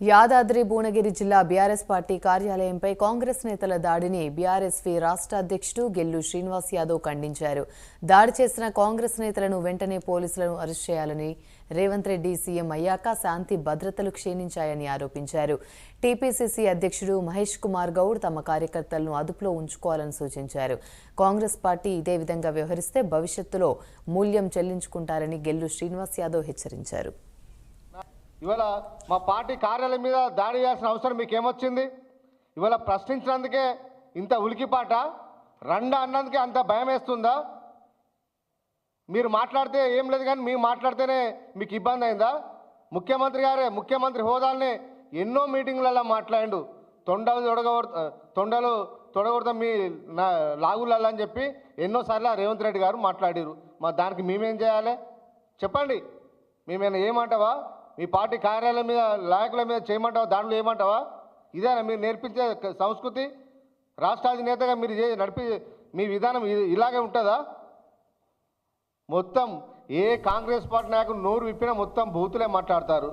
యాదాద్రి భువనగిరి జిల్లా BRS party కార్యాలయంపై Congress నేతల దాడిని బీఆర్ఎస్పీ రాష్ట్ర అధ్యక్షుడు గెల్లు శ్రీనివాస్ యాదవ్ ఖండించారు. దాడి చేసిన కాంగ్రెస్ నేతలను వెంటనే పోలీసులను అరెస్ట్ చేయాలని రేవంత్ రెడ్డి సీఎం అయ్యాక శాంతి భద్రతలు క్షీణించాయని ఆరోపించారు. టీపీసీసీ అధ్యక్షుడు మహేష్ కుమార్ గౌడ్ తమ కార్యకర్తలను అదుపులో ఉంచుకోవాలని సూచించారు. కాంగ్రెస్ పార్టీ ఇదే విధంగా వ్యవహరిస్తే భవిష్యత్తులో మూల్యం చెల్లించుకుంటారని గెల్లు శ్రీనివాస్ యాదవ్ హెచ్చరించారు. ఇవాళ మా పార్టీ కార్యాలయం మీద దాడి చేయాల్సిన అవసరం మీకు ఏమొచ్చింది ఇవాళ ప్రశ్నించినందుకే ఇంత ఉలికిపాట రండా అన్నందుకే అంత భయం వేస్తుందా? మీరు మాట్లాడితే ఏం లేదు కానీ మీరు మాట్లాడితేనే మీకు ఇబ్బంది అయిందా? ముఖ్యమంత్రి గారే ముఖ్యమంత్రి హోదాల్ని ఎన్నో మీటింగ్లలో మాట్లాడిండు. తొండలు తొడగొడ తొండలు తొడగొడతాం మీ నా లాగులలో అని చెప్పి ఎన్నోసార్లు రేవంత్ రెడ్డి గారు మాట్లాడారు. మా దానికి మేమేం చేయాలి? చెప్పండి. మేమైనా ఏమంటావా? మీ పార్టీ కార్యాలయం మీద నాయకుల మీద చేయమంటావా? దాంట్లో ఏమంటావా? ఇదేనా మీరు నేర్పించే సంస్కృతి? రాష్ట్ర అధినేతగా మీరు నడిపి మీ విధానం ఇలాగే ఉంటుందా? మొత్తం ఏ కాంగ్రెస్ పార్టీ నాయకులు నోరు విప్పినా మొత్తం బూతులే మాట్లాడతారు.